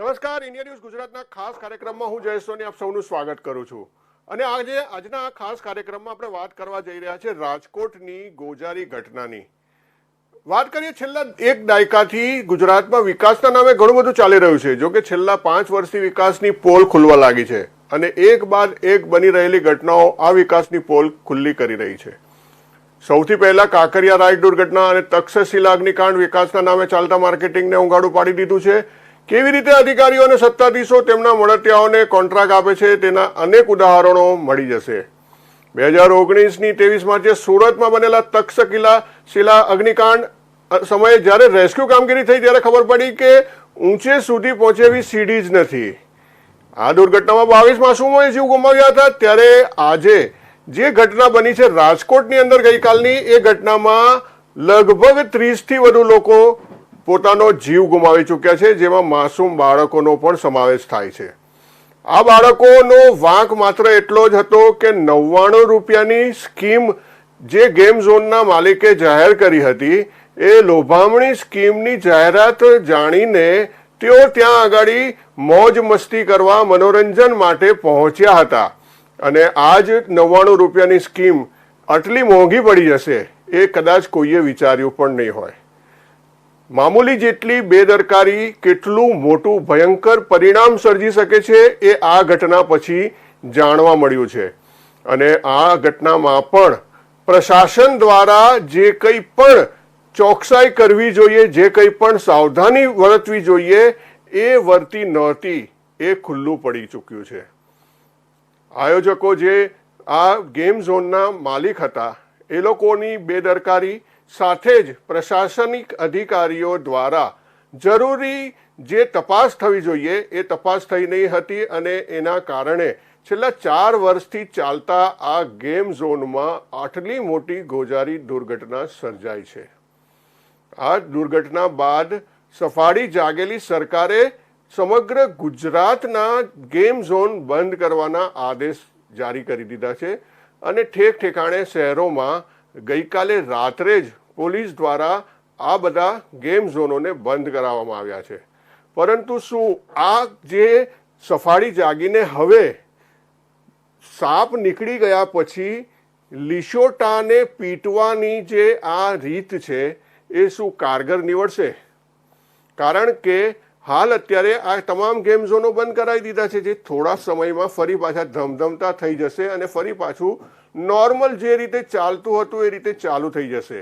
નમસ્કાર, India news ગુજરાતના ખાસ કાર્યક્રમમાં હું જયેશ સોની આપ સૌનું સ્વાગત કરું છું. અને આજે, આજના આ ખાસ કાર્યક્રમમાં આપણે વાત કરવા જઈ રહ્યા છે રાજકોટની ગોજારી ઘટનાની. વાત કરીએ છેલ્લા એક દાયકાથી ગુજરાતમાં વિકાસના નામે ઘણું બધું ચાલી રહ્યું છે. જો કે છેલ્લા પાંચ વર્ષથી વિકાસની પોલ ખુલવા લાગી છે. અને એક બાદ એક બની રહેલી ઘટનાઓ આ વિકાસની પોલ ખુલ્લી કરી રહી છે. સૌથી પહેલા કાંકરિયા રાઈડ દુર્ઘટના અને તક્ષશિલા અગ્નિકાંડ વિકાસના નામે ચાલતા માર્કેટિંગને ઉંગાડું પાડી દીધું છે. કેવી રીતે અધિકારીઓ અને સત્તાધીશો તેમના મળતિયાઓને કોન્ટ્રાક્ટ આપે છે તેના અનેક ઉદાહરણો મળી જશે. બે હજાર ઓગણીસની ત્રેવીસ માર્ચે સુરતમાં બનેલા તક્ષશિલા શિલા અગ્નિકાંડ સમયે જ્યારે રેસ્ક્યુ કામગીરી થઈ ત્યારે ખબર પડી કે ઊંચે સુધી પહોંચે એવી સીડી જ નથી. આ દુર્ઘટનામાં બાવીસ માસુમોએ જીવ ગુમાવ્યા હતા ત્યારે આજે જે ઘટના બની છે રાજકોટની અંદર ગઈકાલની, એ ઘટનામાં લગભગ ત્રીસથી વધુ લોકો પોતાનો જીવ ગુમાવી ચૂક્યા છે, જેમાં માસૂમ બાળકોનો પણ સમાવેશ થાય છે. આ બાળકોનો વાંક માત્ર એટલો જ હતો કે નવ્વાણું રૂપિયાની સ્કીમ જે ગેમ ઝોનના માલિકે જાહેર કરી હતી, એ લોભામણી સ્કીમની જાહેરાત જાણીને તેઓ ત્યાં આગળ મોજ મસ્તી કરવા મનોરંજન માટે પહોંચ્યા હતા. અને આ જ નવ્વાણું રૂપિયાની સ્કીમ આટલી મોંઘી પડી જશે, એ કદાચ કોઈએ વિચાર્યું પણ નહીં હોય. મામૂલી જેટલી બેદરકારી, કેટલું મોટું ભયંકર પરિણામ સર્જી શકે છે એ આ ઘટના પછી જાણવા મળ્યું છે. અને આ ઘટનામાં પણ પ્રશાસન દ્વારા જે કંઈ પણ ચોકસાઈ કરવી જોઈએ, જે કંઈ પણ સાવધાની વર્તવી જોઈએ, એ વર્તી નહોતી, એ ખુલ્લું પડી ચૂક્યું છે. આયોજકો જે આ ગેમ ઝોનના માલિક હતા, એ લોકોની બેદરકારી સાથે જ પ્રશાસનિક અધિકારીઓ દ્વારા જરૂરી જે તપાસ થવી જોઈએ એ તપાસ થઈ નહીં હતી અને એના કારણે છેલ્લા ચાર વર્ષથી ચાલતા આ ગેમ ઝોનમાં આટલી મોટી ગોજારી દુર્ઘટના સર્જાઈ છે. આ દુર્ઘટના બાદ સફાળી જાગેલી સરકારે સમગ્ર ગુજરાતના ગેમ ઝોન બંધ કરવાના આદેશ જારી કરી દીધા છે અને ઠેક ઠેકાણે શહેરોમાં ગઈકાલે રાત્રે જ પોલીસ દ્વારા આ બધા ગેમ ઝોનોને બંધ કરાવવામાં આવ્યા છે. પરંતુ શું આ જે સફાળી જાગીને હવે સાપ નીકળી ગયા પછી લીશોટાને પીટવાની જે આ રીત છે એ શું કારગર નીવડશે? કારણ કે હાલ અત્યારે આ તમામ ગેમ ઝોનો બંધ કરાવી દીધા છે, જે થોડા સમયમાં ફરી પાછા ધમધમતા થઈ જશે અને ફરી પાછું નોર્મલ જે રીતે ચાલતું હતું એ રીતે ચાલુ થઈ જશે.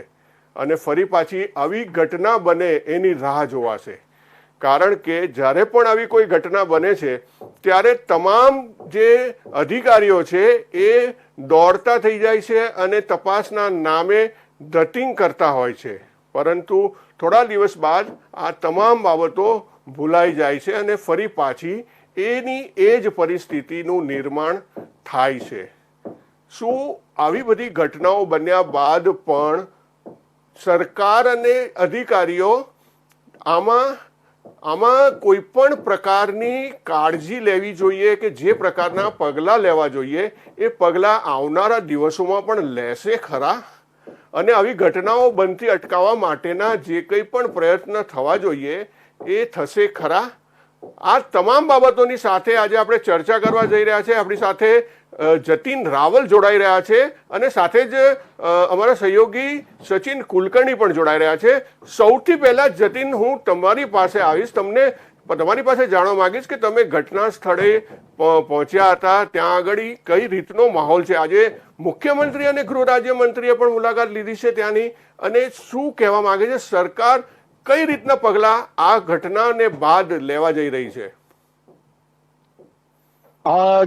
અને ફરી પાછી આવી ઘટના બને એની રાહ જોવાશે. કારણ કે જ્યારે પણ આવી કોઈ ઘટના બને છે, ત્યારે તમામ જે અધિકારીઓ છે એ દોડતા થઈ જાય છે અને તપાસના નામે ધટિંગ કરતા હોય છે. પરંતુ થોડા દિવસ બાદ આ તમામ બાબતો ભૂલાઈ જાય છે અને ફરી પાછી એની એ જ પરિસ્થિતિનું નિર્માણ થાય છે. શું આવી બધી ઘટનાઓ બન્યા બાદ પણ સરકાર અને અધિકારીઓ આમાં આમાં કોઈ પણ પ્રકારની કાળજી લેવી જોઈએ કે જે પ્રકારના પગલાં લેવા જોઈએ, એ પગલાં આવનારા દિવસોમાં પણ લેશે ખરા? અને આવી ઘટનાઓ બનતી અટકાવવા માટેના જે કંઈ પણ પ્રયત્ન થવા જોઈએ, એ થશે ખરા? આ તમામ બાબતોની સાથે આજે આપણે ચર્ચા કરવા જઈ રહ્યા છે. આપણી સાથે જતીન રાવલ જોડાઈ રહ્યા છે અને સાથે જ અમારા સહયોગી સચિન કુલકર્ણી પણ જોડાઈ રહ્યા છે. સૌથી પહેલા જતીન, હું તમારી પાસે આવીશ. તમને, તમારી પાસે જાણવા માંગીશ કે તમે ઘટના સ્થળે પહોંચ્યા હતા. ત્યાં આગળ કઈ રીતનો માહોલ છે? આજે મુખ્યમંત્રી અને ગૃહ રાજ્યમંત્રીએ પણ મુલાકાત લીધી છે ત્યાંની. અને શું કહેવા માંગે છે? સરકાર કઈ રીતના પગલા આ ઘટનાને બાદ લેવા જઈ રહી છે?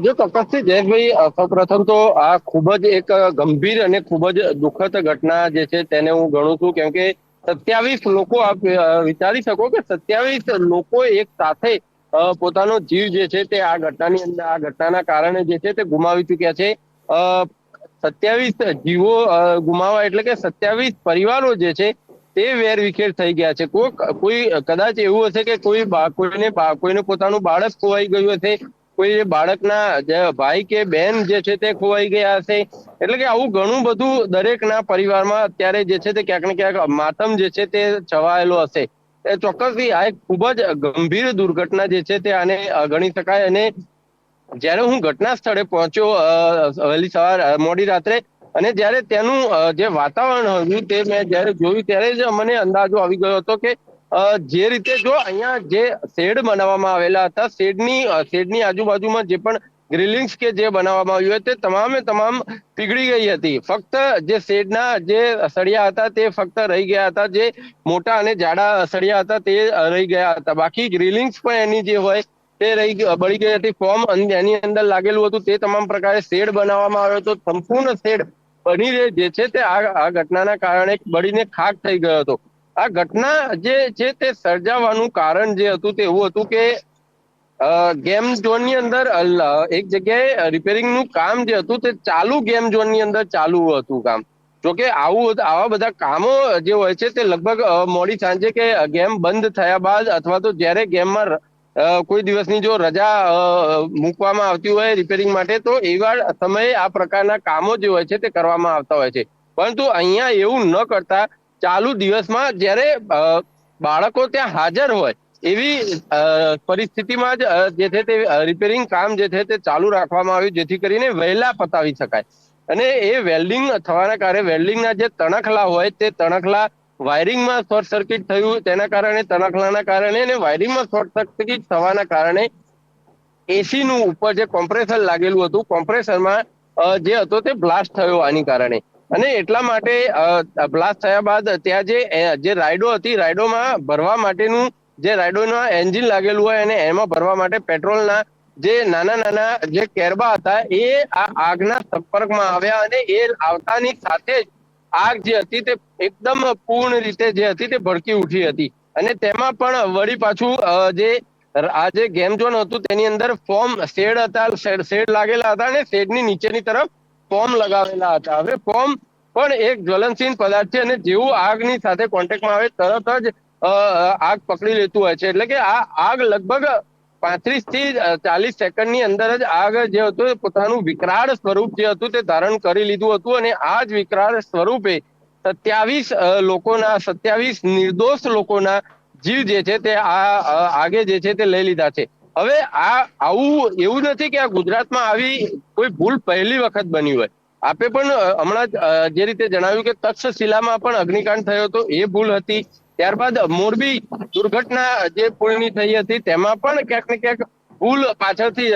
જો ચોક્કસથી જયેશભાઈ સૌપ્રથમ તો આ ખૂબ જ એક ગંભીર અને ખૂબ જ દુઃખદ ઘટના જે છે તેને હું ગણું છું, કેમ કે સત્યાવીસ લોકો આપ વિચારી શકો કે સત્યાવીસ લોકો એક સાથે પોતાનો જીવ જે છે તે આ ઘટનાની અંદર, આ ઘટનાના કારણે જે છે તે ગુમાવી ચુક્યા છે. સત્યાવીસ જીવો ગુમાવા એટલે કે સત્યાવીસ પરિવારો જે છે તે વેર વિખેર થઈ ગયા છે. કોઈ કોઈ, કદાચ એવું હશે કે કોઈ કોઈને કોઈનું પોતાનું બાળક ખોવાઈ ગયું હશે, કોઈ બાળકના ભાઈ કે બેન જે છે તે ખોવાઈ ગયા હશે. એટલે કે આવું ઘણું બધું દરેકના પરિવારમાં અત્યારે જે છે તે ક્યાંક ને ક્યાંક માતમ જે છે તે છવાયેલો હશે. એ ચોક્કસથી આ એક ખૂબ જ ગંભીર દુર્ઘટના જે છે તે આને ગણી શકાય. અને જ્યારે હું ઘટના સ્થળે પહોંચ્યો વહેલી સવાર, મોડી રાત્રે અને જ્યારે તેનું જે વાતાવરણ હતું તે મેં જ્યારે જોયું ત્યારે જ મને અંદાજો આવી ગયો હતો કે જે રીતે જો અહીંયા જે શેડ બનાવવામાં આવેલા હતા, શેડની શેડની આજુબાજુમાં જે પણ ગ્રિલિંગ્સ કે જે બનાવવામાં આવ્યું તે તમામે તમામ પીગળી ગઈ હતી. ફક્ત જે શેડના જે સળિયા હતા તે ફક્ત રહી ગયા હતા, જે મોટા અને જાડા સળિયા હતા તે રહી ગયા હતા. બાકી ગ્રિલિંગ્સ પણ એની જે હોય તે રહી બળી ગઈ હતી. ફોર્મ એની અંદર લાગેલું હતું તે તમામ પ્રકારે શેડ બનાવવામાં આવ્યો હતો. સંપૂર્ણ શેડ બની જે છે તે આ ઘટનાના કારણે બળીને ખાક થઈ ગયો હતો. આ ઘટના જે છે તે સર્જાવાનું કારણ જે હતું તે એવું હતું કે ગેમ ઝોનની અંદર એક જગ્યાએ રિપેરિંગનું કામ જે હતું તે ચાલુ ગેમ ઝોનની અંદર ચાલુ હતું કામ. જોકે આવું, આવા બધા કામો જે હોય છે તે લગભગ મોડી સાંજે કે ગેમ બંધ થયા બાદ અથવા તો જ્યારે ગેમમાં કોઈ દિવસની જો રજા મૂકવામાં આવતી હોય રિપેરિંગ માટે, તો એવા સમયે આ પ્રકારના કામો જે હોય છે તે કરવામાં આવતા હોય છે. પરંતુ અહીંયા એવું ન કરતા, ચાલુ દિવસમાં જ્યારે બાળકો ત્યાં હાજર હોય, એવી પરિસ્થિતિમાં જ જે છે તે રિપેરિંગ કામ જે છે તે ચાલુ રાખવામાં આવ્યું, જેથી કરીને વહેલા પતાવી શકાય. અને એ વેલ્ડિંગ થવાના કારણે વેલ્ડિંગના જે તણખલા હોય, તે તણખલા વાયરિંગમાં શોર્ટ સર્કિટ થયું, તેના કારણે તણખલાના કારણે અને વાયરિંગમાં શોર્ટ સર્કિટ થવાના કારણે એસી નું ઉપર જે કોમ્પ્રેસર લાગેલું હતું કોમ્પ્રેસરમાં જે હતો તે બ્લાસ્ટ થયો આની કારણે. અને એટલા માટે બ્લાસ્ટ થયા બાદ ત્યાં જે જે રાઇડો હતી રાઇડોમાં ભરવા માટેનું જે રાઇડોના એન્જિન લાગેલું હોય અને એમાં ભરવા માટે પેટ્રોલના જે નાના નાના જે કેરબા હતા, એ આ આગના સંપર્કમાં આવ્યા અને એ આવતાની સાથે જ આગ જે હતી તે એકદમ પૂર્ણ રીતે જે હતી તે ભડકી ઉઠી હતી. અને તેમાં પણ વળી પાછું જે આ જે ગેમ ઝોન હતું તેની અંદર ફોર્મ શેડ હતા, શેડ લાગેલા હતા અને શેડની નીચેની તરફ ફોર્મ લગાવેલા હતા. હવે ફોર્મ પણ એક જ્વલનશીલ પદાર્થ છે અને જેવું આગની સાથે કોન્ટેક્ટમાં આવે તરત જ આગ પકડી લેતું હોય છે. એટલે કે આ આગ લગભગ પાંત્રીસથી ચાલીસ સેકન્ડની અંદર જ આગ જે હતું પોતાનું વિકરાળ સ્વરૂપ જે હતું તે ધારણ કરી લીધું હતું અને આ જ વિકરાળ સ્વરૂપે સત્યાવીસ લોકોના, સત્યાવીસ નિર્દોષ લોકોના જીવ જે છે તે આ આગે જે છે તે લઈ લીધા છે. હવે આ, આવું એવું નથી કે આ ગુજરાતમાં આવી કોઈ ભૂલ પહેલી વખત બની હોય. આપે પણ હમણાં જે રીતે જણાવ્યું કે તક્ષશિલામાં પણ અગ્નિકાંડ થયો હતો, એ ભૂલ હતી. ત્યારબાદ મોરબી દુર્ઘટના જે પુલની થઈ હતી, તેમાં પણ ક્યાંક ને ક્યાંક ભૂલ પાછળથી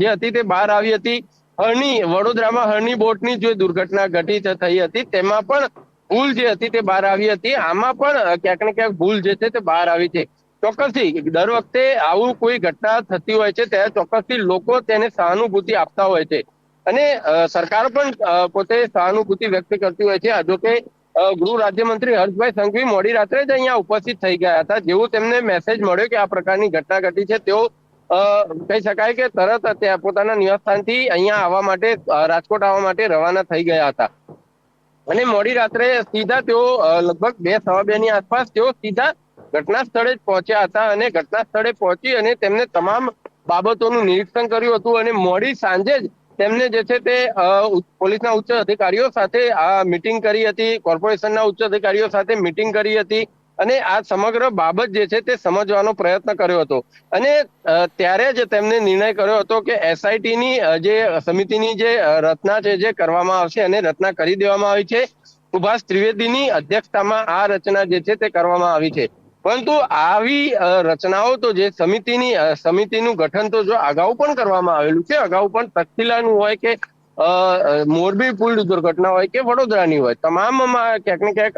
જે હતી તે બહાર આવી હતી. હરણી, વડોદરામાં હરણી બોટની જે દુર્ઘટના ઘટી થઈ હતી, તેમાં પણ ભૂલ જે હતી તે બહાર આવી હતી. આમાં પણ ક્યાંક ને ક્યાંક ભૂલ જે છે તે બહાર આવી છે. ચોક્કસથી દર વખતે આવું કોઈ ઘટના થતી હોય છે, ત્યારે ચોક્કસથી લોકો તેને સહાનુભૂતિ આપતા હોય છે. અને સરકાર પણ પોતે સહાનુભૂતિ વ્યક્ત કરતી હોય છે. જો કે ગૃહ રાજ્યમંત્રી હર્ષભાઈ સંઘવી મોડી રાત્રે જ અહીંયા ઉપસ્થિત થઈ ગયા હતા. જેવું તેમને મેસેજ મળ્યો કે આ પ્રકારની ઘટના ઘટી છે, તેઓ કહી શકાય કે તરત ત્યાં પોતાના નિવાસસ્થાનથી અહીંયા આવવા માટે રાજકોટ આવવા માટે રવાના થઈ ગયા હતા. અને મોડી રાત્રે સીધા તેઓ લગભગ બે, સવા બે ની આસપાસ તેઓ સીધા ઘટના સ્થળે જ પહોંચ્યા હતા અને ઘટના સ્થળે પહોંચી અને તેમને તમામ બાબતોનું નિરીક્ષણ કર્યું હતું અને મોડી સાંજે જ તેમને જે છે તે પોલીસના ઉચ્ચ અધિકારીઓ સાથે આ મિટિંગ કરી હતી, કોર્પોરેશનના ઉચ્ચ અધિકારીઓ સાથે મિટિંગ કરી હતી અને આ સમગ્ર બાબત જે છે તે સમજવાનો પ્રયત્ન કર્યો હતો. અને ત્યારે જ તેમને નિર્ણય કર્યો હતો કે એસઆઈટી ની જે સમિતિની જે રચના છે જે કરવામાં આવશે અને રચના કરી દેવામાં આવી છે. સુભાષ ત્રિવેદીની અધ્યક્ષતામાં આ રચના જે છે તે કરવામાં આવી છે. પરંતુ આવી રચનાઓ તો જે સમિતિની સમિતિનું ગઠન તો જો અગાઉ પણ કરવામાં આવેલું છે, અગાઉ પણ તક્ષશિલાનું હોય કે મોરબી પુલ દુર્ઘટના હોય કે વડોદરાની હોય તમામમાં ક્યાંક ને ક્યાંક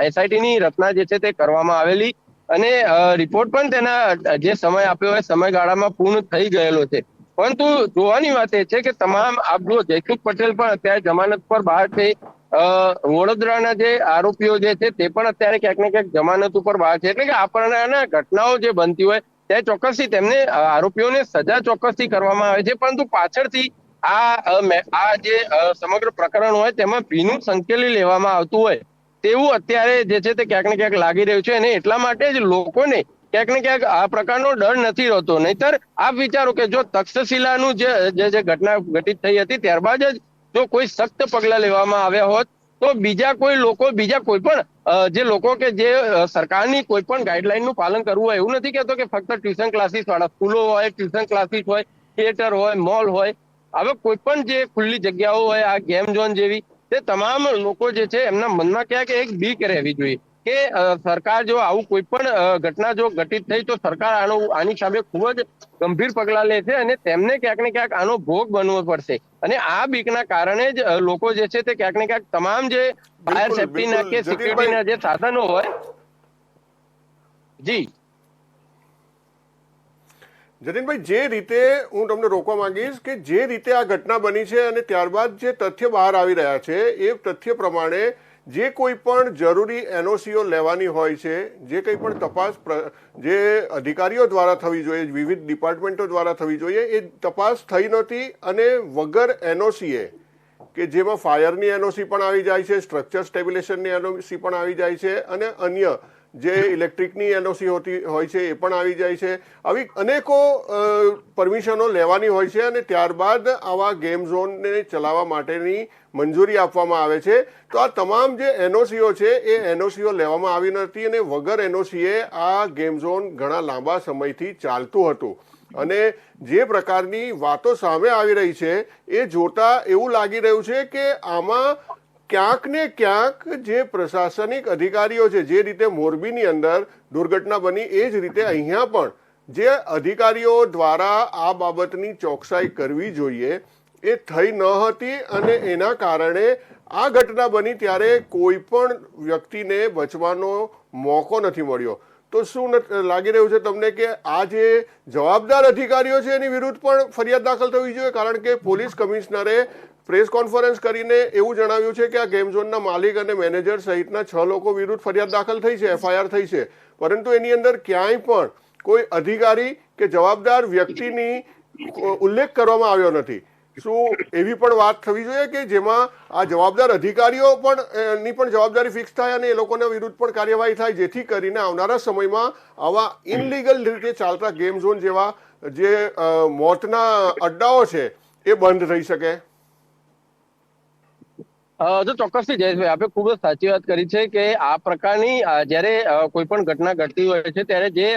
એસઆઈટીની રચના જે છે તે કરવામાં આવેલી અને રિપોર્ટ પણ તેના જે સમય આપ્યો હોય સમયગાળામાં પૂર્ણ થઈ ગયેલો છે. પરંતુ જોવાની વાત એ છે કે તમામ આપ જુઓ જયસુખ પટેલ પણ અત્યારે જમાનત પર બહાર છે અ, વડોદરાના જે આરોપીઓ જે છે તે પણ અત્યારે ક્યાંક ને ક્યાંક જમાનત ઉપર બહાર છે. એટલે કે આપણને ઘટનાઓ જે બનતી હોય તે ચોક્કસથી તેમને આરોપીઓને સજા ચોક્કસથી કરવામાં આવે છે. પરંતુ પાછળથી આ આ જે સમગ્ર પ્રકરણ હોય તેમાં ભીનું સંકેલી લેવામાં આવતું હોય તેવું અત્યારે જે છે તે ક્યાંક ને ક્યાંક લાગી રહ્યું છે. અને એટલા માટે જ લોકોને ક્યાંક ને ક્યાંક આ પ્રકારનો ડર નથી રહેતો. નહીતર આપ વિચારો કે જો તક્ષશિલાનું જે જે ઘટના ઘટિત થઈ હતી ત્યારબાદ જ જો કોઈ સખ્ત પગલાં લેવામાં આવ્યા હોત, તો બીજા કોઈ લોકો, બીજા કોઈ પણ જે લોકો કે જે સરકારની કોઈ પણ ગાઈડલાઈનનું પાલન કરવું હોય, એવું નથી કહેતો કે ફક્ત ટ્યુશન ક્લાસીસ વાળા, સ્કૂલો હોય, ટ્યુશન ક્લાસીસ હોય, થિયેટર હોય, મોલ હોય હવે કોઈ પણ જે ખુલ્લી જગ્યાઓ હોય, આ ગેમ ઝોન જેવી, તે તમામ લોકો જે છે, એમના મનમાં ક્યાંક એક બીક રહેવી જોઈએ. કે સરકાર જો આવું કોઈ પણ ઘટના જો ઘટિત થઈ તો સરકાર આનો આની સામે ખૂબ જ ગંભીર પગલાં લે છે અને તેમને ક્યાંક ને ક્યાંક આનો ભોગ બનવો પડશે. અને આ બીકના કારણે જ લોકો જે છે તે ક્યાંક ને ક્યાંક તમામ જે ફાયર સેફટીના કે સિક્યુરિટીના જે સાધનો હોય. જી. જતીનભાઈ જે રીતે હું તમને રોકવા માંગીશ કે જે રીતે આ ઘટના બની છે અને ત્યારબાદ જે તથ્ય બહાર આવી રહ્યા છે એ તથ્ય પ્રમાણે જે કોઈ પણ જરૂરી એનઓસીઓ લેવાની હોય છે, જે કંઈ પણ તપાસ જે અધિકારીઓ દ્વારા થવી જોઈએ, વિવિધ ડિપાર્ટમેન્ટો દ્વારા થવી જોઈએ, એ તપાસ થઈ નહોતી અને વગર એનઓસીએ, કે જેમાં ફાયરની એનઓસી પણ આવી જાય છે, સ્ટ્રક્ચર સ્ટેબિલેશનની એનઓસી પણ આવી જાય છે અને અન્ય જે ઇલેક્ટ્રિકની એનઓસી હોતી હોય છે, એ પણ આવી જાય છે. આવી અનેકો પરમિશનો લેવાની હોય છે અને ત્યારબાદ આવા ગેમ ઝોનને ચલાવવા માટેની મંજૂરી આપવામાં આવે છે. તો આ તમામ જે એનઓસીઓ છે, એ એનઓસીઓ લેવામાં આવી નથી અને વગર એનઓસીએ આ ગેમ ઝોન ઘણા લાંબા સમયથી ચાલતું હતું. અને જે પ્રકારની વાતો સામે આવી રહી છે, એ જોતા એવું લાગી રહ્યું છે કે આમાં ક્યાંક ને ક્યાંક જે પ્રશાસનિક અધિકારીઓ છે, જે રીતે મોરબીની અંદર દુર્ઘટના બની, એ જ રીતે અહીંયા પણ જે અધિકારીઓ દ્વારા આ બાબતની ચોકસાઈ કરવી જોઈએ, એ થઈ ન હતી અને એના કારણે આ ઘટના બની ત્યારે કોઈ પણ વ્યક્તિને બચવાનો મોકો નથી મળ્યો. તો શું લાગી રહ્યું છે તમને કે આ જે જવાબદાર અધિકારીઓ છે એની વિરુદ્ધ પણ ફરિયાદ દાખલ થવી જોઈએ? કારણ કે પોલીસ કમિશનરે પ્રેસ કોન્ફરન્સ કરીને એવું જણાવ્યું છે કે આ ગેમ ઝોનના માલિક અને મેનેજર સહિતના છ લોકો વિરુદ્ધ ફરિયાદ દાખલ થઈ છે, એફઆઈઆર થઈ છે. પરંતુ એની અંદર ક્યાંય પણ કોઈ અધિકારી કે જવાબદાર વ્યક્તિની ઉલ્લેખ કરવામાં આવ્યો નથી. શું એવી પણ વાત થવી જોઈએ કે જેમાં આ જવાબદાર અધિકારીઓ પણ ની પણ જવાબદારી ફિક્સ થાય અને એ લોકોના વિરુદ્ધ પણ કાર્યવાહી થાય, જેથી કરીને આવનારા સમયમાં આવા ઇનલીગલ રીતે ચાલતા ગેમ ઝોન જેવા જે મોતના અડ્ડાઓ છે, એ બંધ થઈ શકે? જો ચોક્કસથી જયેશભાઈ, આપે ખૂબ જ સાચી વાત કરી છે કે આ પ્રકારની જ્યારે કોઈ પણ ઘટના ઘટતી હોય છે, ત્યારે જે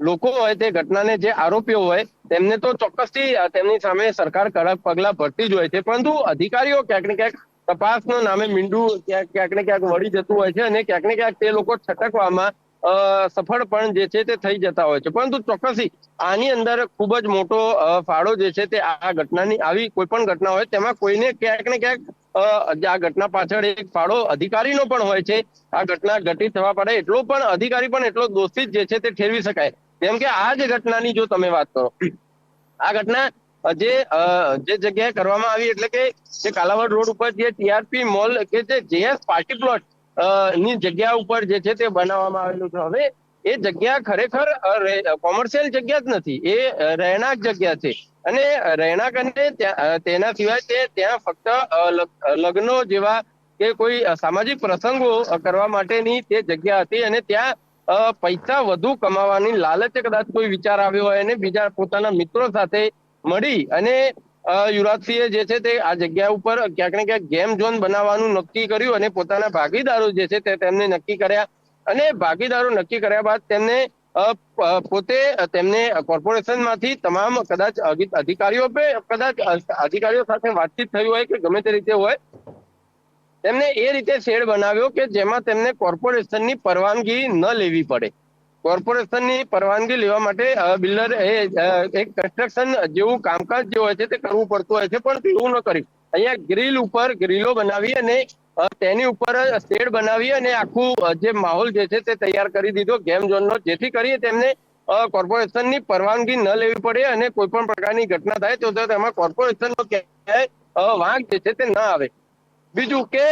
લોકો હોય તે ઘટનાને જે આરોપીઓ હોય, તેમને તો ચોક્કસથી તેમની સામે સરકાર કડક પગલા ભરતી જ હોય છે. પરંતુ અધિકારીઓ ક્યાંક ને ક્યાંક તપાસના નામે મીંડું ક્યાંક ને ક્યાંક વળી જતું હોય છે અને ક્યાંક ને ક્યાંક તે લોકો છટકવામાં સફળ પણ જે છે તે થઈ જતા હોય છે. પરંતુ ચોક્કસથી આની અંદર ખૂબ જ મોટો ફાળો જે છે તે આ ઘટનાની આવી કોઈ પણ ઘટના હોય, તેમાં કોઈને ક્યાંક ને ક્યાંક આ ઘટના પાછળ એક ફાળો અધિકારીનો પણ હોય છે. આ ઘટના ઘટિત થવા પડે એટલો પણ અધિકારી પણ એટલો દોષિત જે છે તે ઠેરવી શકાય. જેમ કે આ જ ઘટનાની જો તમે વાત કરો. આ ઘટના જે જે જગ્યાએ કરવામાં આવી એટલે કે જે કાલાવડ રોડ ઉપર જે ટીઆરપી મોલ કે જે જેએસ પાર્ટી પ્લોટની જગ્યા ઉપર જે છે તે બનાવવામાં આવેલું છે. હવે એ જગ્યા ખરેખર કોમર્શિયલ જગ્યા જ નથી. એ રહેણાંક જગ્યા છે. અને રહેણાંક અને તેના સિવાય તે ત્યાં ફક્ત લગ્નો જેવા કે કોઈ સામાજિક પ્રસંગો કરવા માટેની તે જગ્યા હતી અને ત્યાં પૈસા વધુ કમાવાની લાલચે કદાચ કોઈ વિચાર આવ્યો હોય અને બીજા પોતાના મિત્રો સાથે મળી અને યુવરાજસિંહે જે છે તે આ જગ્યા ઉપર ક્યાંક ને ક્યાંક ગેમ ઝોન બનાવવાનું નક્કી કર્યું અને પોતાના ભાગીદારો જે છે તે તેમને નક્કી કર્યા અને ભાગીદારો નક્કી કર્યા બાદ તેમને પોતે તેમને કોર્પોરેશનમાંથી તમામ કદાચ અધિકારીઓ કદાચ અધિકારીઓ સાથે વાતચીત થઈ હોય કે ગમે તે રીતે હોય તેમને એ રીતે શેડ બનાવ્યો કે જેમાં તેમને કોર્પોરેશનની પરવાનગી ન લેવી પડે. કોર્પોરેશનની પરવાનગી લેવા માટે બિલ્ડર એ એક કન્સ્ટ્રક્શન જેવું કામકાજ જે હોય છે તે કરવું પડતું હોય છે, પણ તેવું ન કર્યું. અહીંયા ગ્રીલ ઉપર ગ્રીલો બનાવી અને તેની ઉપર શેડ બનાવી અને આખું જે માહોલ જે છે તે તૈયાર કરી દીધો, ગેમ ઝોનનો, જેથી કરી તેમને કોર્પોરેશનની પરવાનગી ન લેવી પડે અને કોઈ પણ પ્રકારની ઘટના થાય તો તો તેમાં કોર્પોરેશનનો ક્યાંય વાંક જે છે તે ન આવે. બીજું કે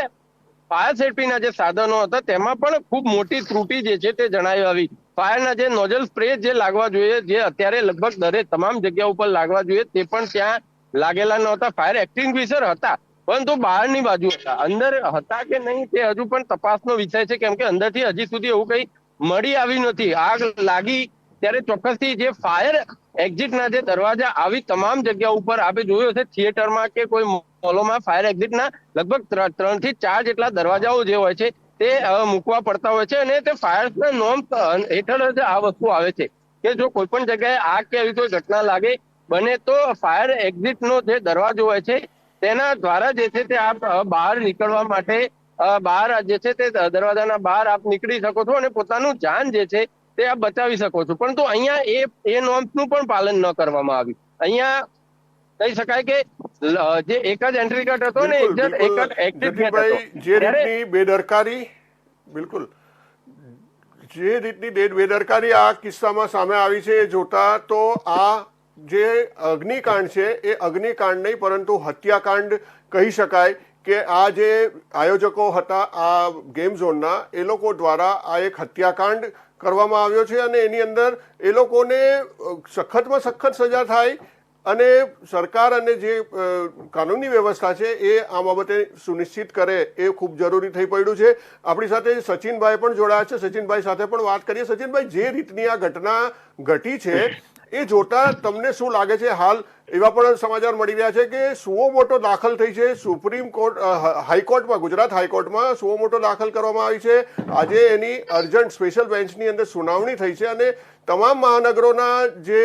ફાયર સેફટીના જે સાધનો હતા, તેમાં પણ ખૂબ મોટી ત્રુટી જે છે તે જણાવી આવી. ફાયરના જે નોઝલ સ્પ્રે જે લાગવા જોઈએ, જે અત્યારે લગભગ દરેક તમામ જગ્યા ઉપર લાગવા જોઈએ, તે પણ ત્યાં લાગેલા નહોતા ફાયર એક્સ્ટિંગ્વિશર હતા, પરંતુ બહારની બાજુ હતા. અંદર હતા કે નહીં તે હજુ પણ તપાસનો વિષય છે, કેમ કે અંદરથી હજી સુધી એવું કંઈ મળી આવ્યું નથી. આગ લાગી ત્યારે ચોક્કસથી જે ફાયર એક્ઝિટના જે દરવાજા આવી તમામ જગ્યા ઉપર આપણે જોયું છે થિયેટરમાં કે કોઈ મોલોમાં ફાયર એક્ઝિટના લગભગ ત્રણથી ચાર જેટલા દરવાજાઓ જે હોય છે, તે મૂકવા પડતા હોય છે અને તે ફાયરના નોમ હેઠળ જ આ વસ્તુ આવે છે. કે જો કોઈ પણ જગ્યાએ આગ કે એવી કોઈ ઘટના લાગે, બને તો ફાયર એક્ઝિટનો જે દરવાજો હોય છે, તેના દ્વારા જે છે તે આપ બહાર નીકળવા માટે બહાર જે છે તે દરવાજાના બહાર આપ નીકળી શકો છો અને પોતાનું જાન જે છે તે આપ બચાવી શકો છો. પરંતુ અહીંયા એ એ નોર્મ્સનું પણ પાલન ન કરવામાં આવ્યું. અહીંયા કહી શકાય કે જે એક જ એન્ટ્રી ગેટ હતો ને એક જ એક. જ એક્ઝિટ હતો. જે રીતની બેદરકારી બિલકુલ. જે રીતની બેદરકારી આ કિસ્સામાં સામે આવી છે એ જોતા તો આ જે અગ્નિકાંડ છે એ અગ્નિકાંડ નહીં પરંતુ હત્યાકાંડ કહી શકાય કે આ જે આયોજકો હતા આ ગેમ ઝોનના એ લોકો દ્વારા આ એક હત્યાકાંડ કરવામાં આવ્યો છે અને એની અંદર એ લોકોને સખતમાં સખત સજા થાય અને સરકાર અને જે કાનૂની વ્યવસ્થા છે એ આ બાબતે સુનિશ્ચિત કરે એ ખૂબ જરૂરી થઈ પડ્યું છે. આપણી સાથે સચિનભાઈ પણ જોડાયા છે. સચિનભાઈ સાથે પણ વાત કરીએ. સચિનભાઈ, જે રીતની આ ઘટના ઘટી છે એ જોતા તમને શું લાગે છે? હાલ એવા પણ સમાચાર મળી રહ્યા છે કે સુઓ મોટો દાખલ થઈ છે. સુપ્રીમ કોર્ટ હાઈકોર્ટમાં, ગુજરાત હાઈકોર્ટમાં સુઓ મોટો દાખલ કરવામાં આવી છે. આજે એની અર્જન્ટ સ્પેશિયલ બેન્ચની અંદર સુનાવણી થઈ છે અને તમામ મહાનગરોના જે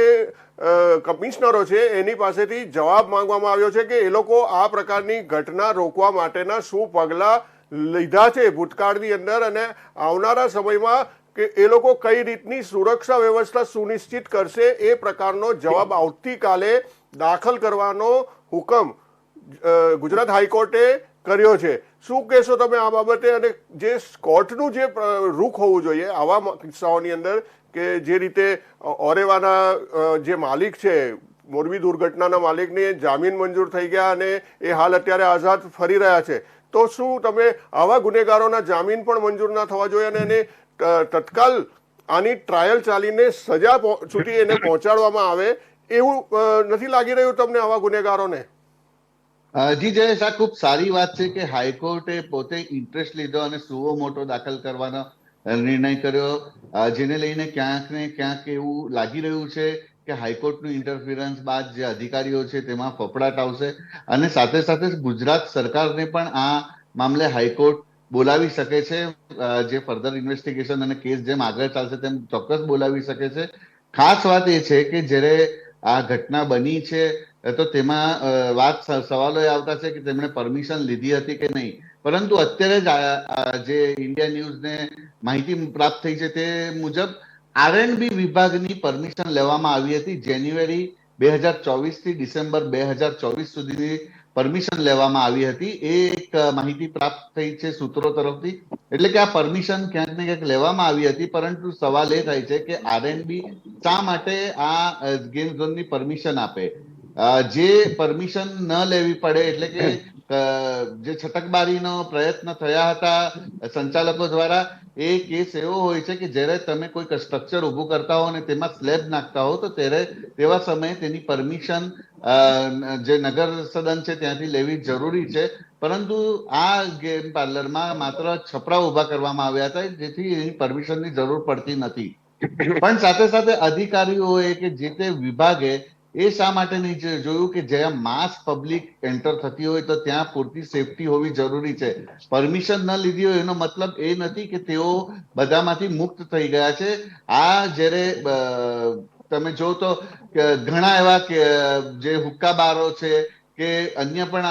કમિશનરો છે એની પાસેથી જવાબ માંગવામાં આવ્યો છે કે એ લોકો આ પ્રકારની ઘટના રોકવા માટેના શું પગલાં લીધા છે ભૂતકાળની અંદર અને આવનારા સમયમાં કે એ લોકો કઈ રીતની સુરક્ષા વ્યવસ્થા સુનિશ્ચિત કરશે એ પ્રકારનો જવાબ આવતીકાલે દાખલ કરવાનો હુકમ ગુજરાત હાઈકોર્ટે કર્યો છે. શું કહેશો તમે આ બાબતે? અને જે કોર્ટનું જે રૂખ હોવું જોઈએ, આવા કિસ્સાઓની અંદર કે જે રીતે ઓરેવાના જે માલિક છે, મોરબી દુર્ઘટનાના માલિકને જામીન મંજૂર થઈ ગયા અને એ હાલ અત્યારે આઝાદ ફરી રહ્યા છે. તો શું તમે આવા ગુનેગારોના જામીન પણ મંજૂર ના થવા જોઈએ અને એને તત્કાલ આની ટ્રાયલ ચાલીને સજા સુધી એને પહોંચાડવામાં આવે એવું નથી લાગી રહ્યું તમને આવા ગુનેગારોને? જી જયેશ આ ખૂબ સારી વાત છે કે હાઈકોર્ટે પોતે ઇન્ટરેસ્ટ લીધો અને સુવો મોટો દાખલ કરવાનો નિર્ણય કર્યો. જેને લઈને ક્યાંક ને ક્યાંક એવું લાગી રહ્યું છે કે હાઈકોર્ટનું ઇન્ટરફિરન્સ બાદ જે અધિકારીઓ છે તેમાં ફફડાટ આવશે. અને સાથે સાથે ગુજરાત સરકારને પણ આ મામલે હાઈકોર્ટ બોલાવી શકે છે જે ફર્ધર ઇન્વેસ્ટિગેશન અને કેસ જેમ આગળ ચાલશે તેમ ચોક્કસ બોલાવી શકે છે. ખાસ વાત એ છે કે જ્યારે આ ઘટના બની છે તો તેમાં વાત સવાલો એ આવતા છે કે તેમણે પરમિશન લીધી હતી કે નહીં. પરંતુ અત્યારે જ જે ઇન્ડિયા ન્યૂઝને માહિતી પ્રાપ્ત થઈ છે તે મુજબ આર એન્ડ બી વિભાગની પરમિશન લેવામાં આવી હતી જાન્યુઆરી બે હજાર ચોવીસથી ડિસેમ્બર બે હજાર ચોવીસ સુધીની પરમિશન લેવામાં આવી હતી. એ એક માહિતી પ્રાપ્ત થઈ છે સૂત્રો તરફથી. એટલે કે આ પરમિશન ક્યાંક ને ક્યાંક લેવામાં આવી હતી, પરંતુ સવાલ એ થાય છે કે આરએનબી શા માટે આ ગેમ ઝોનની પરમિશન આપે? જે પરમિશન ન લેવી પડે, એટલે કે જે છટકબારીનો પ્રયત્ન થયા હતા સંચાલકો દ્વારા, એ કેસ એવો હોય છે કે જ્યારે તમે કોઈ સ્ટ્રક્ચર ઊભું કરતા હો અને તેમાં સ્લેબ નાખતા હો, તો ત્યારે તેવા સમયે તેની પરમિશન જે નગર સદન છે ત્યાંથી લેવી જરૂરી છે. પરંતુ આ ગેમ પાર્લરમાં માત્ર છપરા ઊભા કરવામાં આવ્યા હતા, જેથી એની પરમિશનની જરૂર પડતી નથી. પણ સાથે સાથે અધિકારીઓએ કે જે તે વિભાગે એ શા માટે નહીં જોયું કે જ્યાં માસ પબ્લિક એન્ટર થતી હોય તો ત્યાં પૂરતી સેફટી હોવી જરૂરી છે. પરમિશન ન લીધી હોય એનો મતલબ એ નથી કે તેઓ બધામાંથી મુક્ત થઈ ગયા છે. આ જ્યારે તમે જો તો ઘણા એવા કે, જે હુક્કાબારો છે કે અન્ય પણ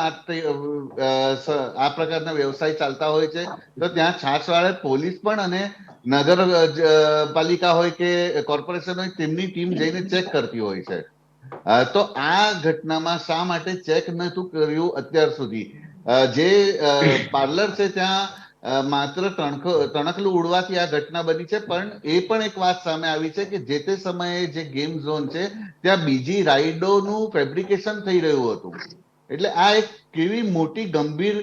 આ પ્રકારના વ્યવસાય ચાલતા હોય છે. તો ત્યાં છાછવાડે પોલીસ પણ અને નગર પાલિકા હોય કે કોર્પોરેશન હોય તેમની ટીમ જઈને ચેક કરતી હોય છે. તો આ ઘટનામાં શા માટે ચેક નતું કર્યું અત્યાર સુધી? જે પાર્લર છે ત્યાં માત્ર તણખો, તણખલું ઉડવાથી આ ઘટના બની છે, પણ એ પણ એક વાત સામે આવી છે કે જે તે સમયે જે ગેમ ઝોન છે, ત્યાં બીજી રાઈડોનું ફેબ્રિકેશન થઈ રહ્યું હતું. એટલે આ એક કેવી મોટી ગંભીર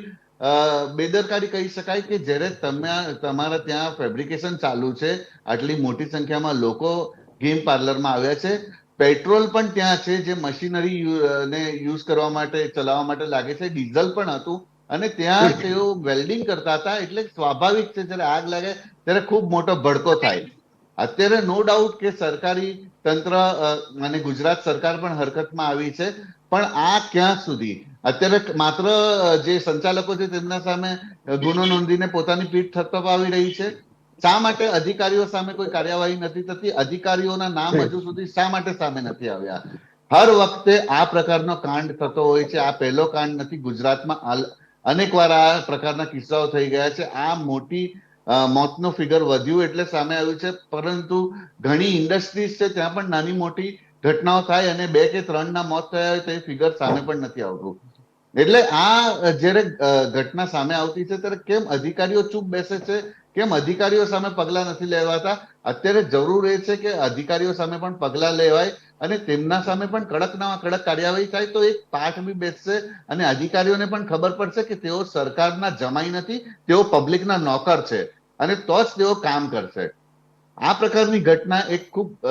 બેદરકારી કહી શકાય કે જ્યારે તમે તમારા ત્યાં ફેબ્રિકેશન ચાલુ છે, આટલી મોટી સંખ્યામાં લોકો ગેમ પાર્લરમાં આવ્યા છે. પેટ્રોલ પણ ત્યાં છે, જે મશીનરી ને યુઝ કરવા માટે, ચલાવવા માટે લાગે છે. ડીઝલ પણ હતું. અને ત્યાં તેઓ વેલ્ડિંગ કરતા હતા એટલે સ્વાભાવિક છે, જ્યારે આગ લાગે ત્યારે ખૂબ મોટો ભડકો થાય. અત્યારે નો ડાઉટ કે સરકારી તંત્ર અને ગુજરાત સરકાર પણ હરકતમાં આવી છે, પણ આ ક્યાં સુધી? અત્યારે માત્ર જે સંચાલકો છે તેમના સામે ગુનો નોંધીને પોતાની પીઠ થપાવી રહી છે. શા માટે અધિકારીઓ સામે કોઈ કાર્યવાહી નથી થતી? અધિકારીઓના નામ હજુ સુધી શા માટે સામે નથી આવ્યા? હર વખતે આ પ્રકારનો કાંડ થતો હોય છે. આ પહેલો કાંડ નથી ગુજરાતમાં હાલ અનેકવાર આ પ્રકારના કિસ્સાઓ થઈ ગયા છે. આ મોટી મોતનો ફિગર વધ્યું એટલે સામે આવ્યું છે. પરંતુ ઘણી ઇન્ડસ્ટ્રીઝ છે ત્યાં પણ નાની મોટી ઘટનાઓ થાય અને બે કે ત્રણના મોત થયા હોય તો એ ફિગર સામે પણ નથી આવતું. એટલે આ જ્યારે ઘટના સામે આવતી છે ત્યારે કેમ અધિકારીઓ ચૂપ બેસે છે? કેમ? અધિકારીઓ સામે પગલા નથી લેવાતા? અત્યારે જરૂર એ છે કે અધિકારીઓ સામે પણ પગલા લેવાય અને તેમના સામે પણ કડકમાં કડક કાર્યવાહી થાય તો એક પાઠ બી બેસશે અને અધિકારીઓને પણ ખબર પડશે કે તેઓ સરકારના જમાઈ નથી તેઓ પબ્લિકના નોકર છે અને તો જ તેઓ કામ કરશે. આ પ્રકારની ઘટના એક ખૂબ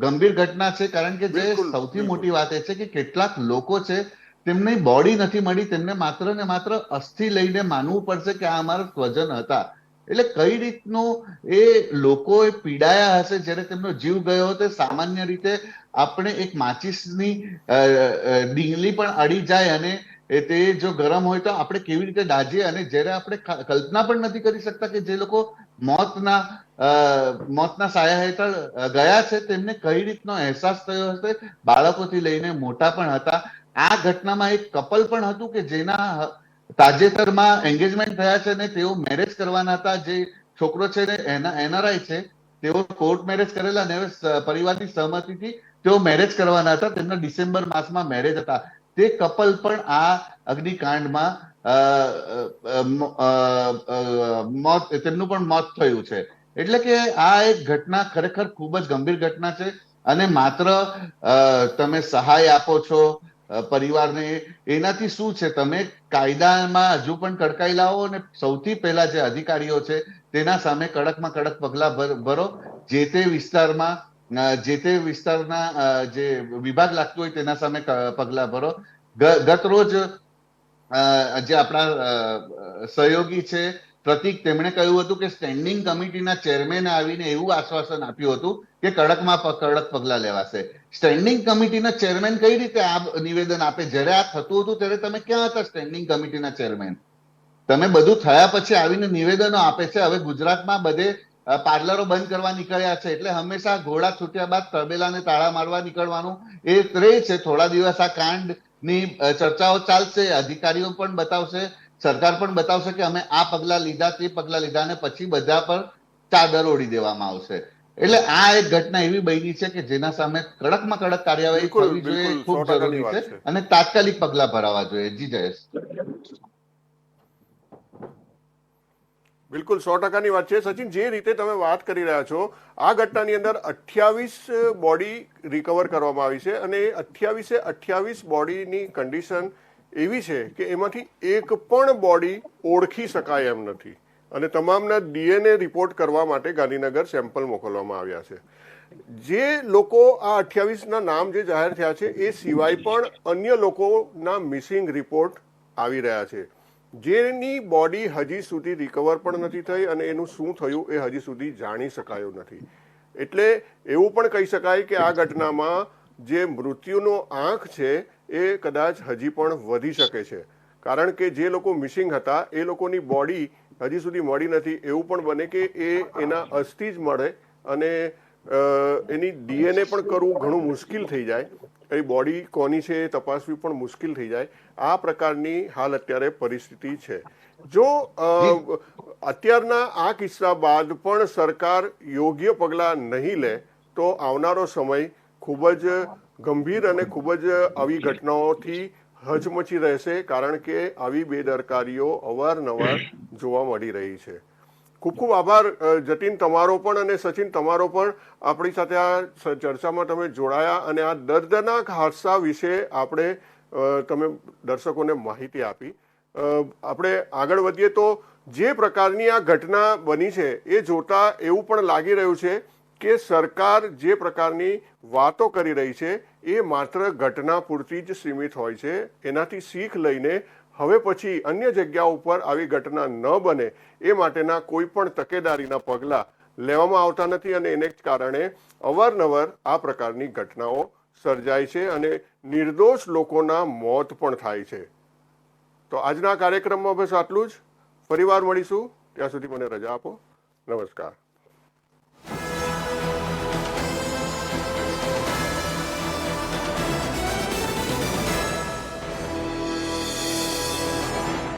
ગંભીર ઘટના છે કારણ કે જે સૌથી મોટી વાત એ છે કે કેટલાક લોકો છે તેમની બોડી નથી મળી તેમને માત્ર ને માત્ર અસ્થિ લઈને માનવું પડશે કે આ અમારા સ્વજન હતા. એટલે કઈ રીતનું એ લોકો પીડાયા હશે, જ્યારે તેમનો જીવ ગયો હતો સામાન્ય રીતે આપણે એક માચિસની ડીંગલી પણ અડી જાય અને તે જો ગરમ હોય તો આપણે કેવી રીતે દાજીએ અને જ્યારે આપણે કલ્પના પણ નથી કરી શકતા કે જે લોકો મોતના મોતના સાયા હેઠળ ગયા છે, તેમને કઈ રીતનો અહેસાસ થયો હશે? બાળકોથી લઈને મોટા પણ હતા. આ ઘટનામાં એક કપલ પણ હતું કે જેના તાજેતરમાં એન્ગેજમેન્ટ થયા છે ને તેઓ મેરેજ કરવાના હતા. જે છોકરો છે ને, એના, એનઆરઆઈ છે, તેઓ કોર્ટ મેરેજ કરેલા ને પરિવારની સહમતિથી તેઓ મેરેજ કરવાના હતા. તેમના ડિસેમ્બર માસમાં મેરેજ હતા. તે કપલ પણ આ અગ્નિકાંડમાં મોત, તેમનું પણ મોત થયું છે. એટલે કે આ એક ઘટના ખરેખર ખૂબ જ ગંભીર ઘટના છે અને માત્ર તમે સહાય આપો છો પરિવારને એનાથી શું છે? તમે કાયદામાં હજુ પણ કડકાઈ લાવો અને સૌથી પહેલા જે અધિકારીઓ છે, તેના સામે કડકમાં કડક પગલા ભર- જે તે વિસ્તારમાં જે તે વિસ્તારના જે વિભાગ લાગતો હોય તેના સામે પગલા ભરો. ગત રોજ જે આપણા સહયોગી છે પ્રતિક તેમણે કહ્યું હતું કે સ્ટેન્ડિંગ કમિટીના ચેરમેને આવીને એવું આશ્વાસન આપ્યું હતું કે કડકમાં કડક પગલાં લેવાશે. સ્ટેન્ડિંગ કમિટીના ચેરમેન કઈ રીતે આ નિવેદન આપે? જ્યારે આ થતું હતું, ત્યારે તમે ક્યાં હતા સ્ટેન્ડિંગ કમિટીના ચેરમેન તમે બધું થયા પછી આવીને નિવેદનો આપે છે. હવે ગુજરાતમાં બધે પાર્લરો બંધ કરવા નીકળ્યા છે. એટલે હંમેશા ઘોડા છૂટ્યા બાદ તબેલાને તાળા મારવા નીકળવાનું એ રહે છે. થોડા દિવસ આ કાંડની ની ચર્ચાઓ ચાલશે, અધિકારીઓ પણ બતાવશે. સરકાર પણ બતાવશે કે અમે આ પગલાં લીધા તે પગલાં લીધા અને પછી બધા પર ચાદર ઓઢી દેવામાં આવશે. એટલે આ એક ઘટના એવી બની છે કે જેના સામે કડકમાં કડક કાર્યવાહી બિલકુલ, જોઈએ ખૂબ જરૂરી છે. અને તાત્કાલિક પગલા ભરાવા જોઈએ. જી જયેશ. બિલકુલ સો ટકાની વાત છે. સચિન જે રીતે તમે વાત કરી રહ્યા છો આ ઘટનાની અંદર અઠ્યાવીસ બોડી રિકવર કરવામાં આવી છે અને અઠ્યાવીસે અઠ્યાવીસ બોડીની કન્ડિશન એવી છે કે એમાંથી એક પણ બોડી ઓળખી શકાય એમ નથી. અને તમામના ડીએનએ રિપોર્ટ કરવા માટે ગાંધીનગર સેમ્પલ મોકલવામાં આવ્યા છે. જે લોકો આ અઠ્યાવીસના નામ જે જાહેર થયા છે, એ સિવાય પણ અન્ય લોકોના મિસિંગ રિપોર્ટ આવી રહ્યા છે. જેની બોડી હજી સુધી રિકવર પણ નથી થઈ અને એનું શું થયું એ હજી સુધી જાણી શકાયું નથી. એટલે એવું પણ કહી શકાય કે આ ઘટનામાં જે મૃત્યુનો આંક છે એ કદાચ હજી પણ વધી શકે છે. કારણ કે જે લોકો મિસિંગ હતા, એ લોકોની બોડી હજી સુધી મળી નથી. એવું પણ બને કે એ એના અસ્થિ જ મળે અને એની ડીએનએ પણ કરવું ઘણું મુશ્કેલ થઈ જાય. એ બોડી કોની છે એ તપાસવી પણ મુશ્કેલ થઈ જાય. આ પ્રકારની હાલ અત્યારે પરિસ્થિતિ છે. જો અત્યારના આ કિસ્સા બાદ પણ સરકાર યોગ્ય પગલાં નહીં લે, તો આવનારો સમય ખૂબ જ ગંભીર અને ખૂબ જ આવી ઘટનાઓથી હચમચી રહેશે કારણ કે આવી બેદરકારીઓ અવારનવાર જોવા મળી રહી છે. ખૂબ ખૂબ આભાર જતીન તમારો પણ અને સચિન તમારો પણ. આપણી સાથે આ ચર્ચામાં તમે જોડાયા અને આ દર્દનાક હાદસા વિશે આપણે તમે દર્શકોને માહિતી આપી. આપણે આગળ વધીએ તો જે પ્રકારની આ ઘટના બની છે એ જોતા એવું પણ લાગી રહ્યું છે કે સરકાર જે પ્રકારની વાતો કરી રહી છે એ માત્ર ઘટના પૂરતી જ સીમિત હોય છે. એનાથી શીખ લઈને હવે પછી અન્ય જગ્યા ઉપર આવી ઘટના ન બને એ માટેના કોઈ પણ તકેદારીના પગલાં લેવામાં આવતા નથી અને એને જ કારણે અવારનવાર આ પ્રકારની ઘટનાઓ સર્જાય છે અને નિર્દોષ લોકોના મોત પણ થાય છે. તો આજના કાર્યક્રમમાં બસ આટલું જ. ફરીવાર મળીશું. ત્યાં સુધી મને રજા આપો. નમસ્કાર.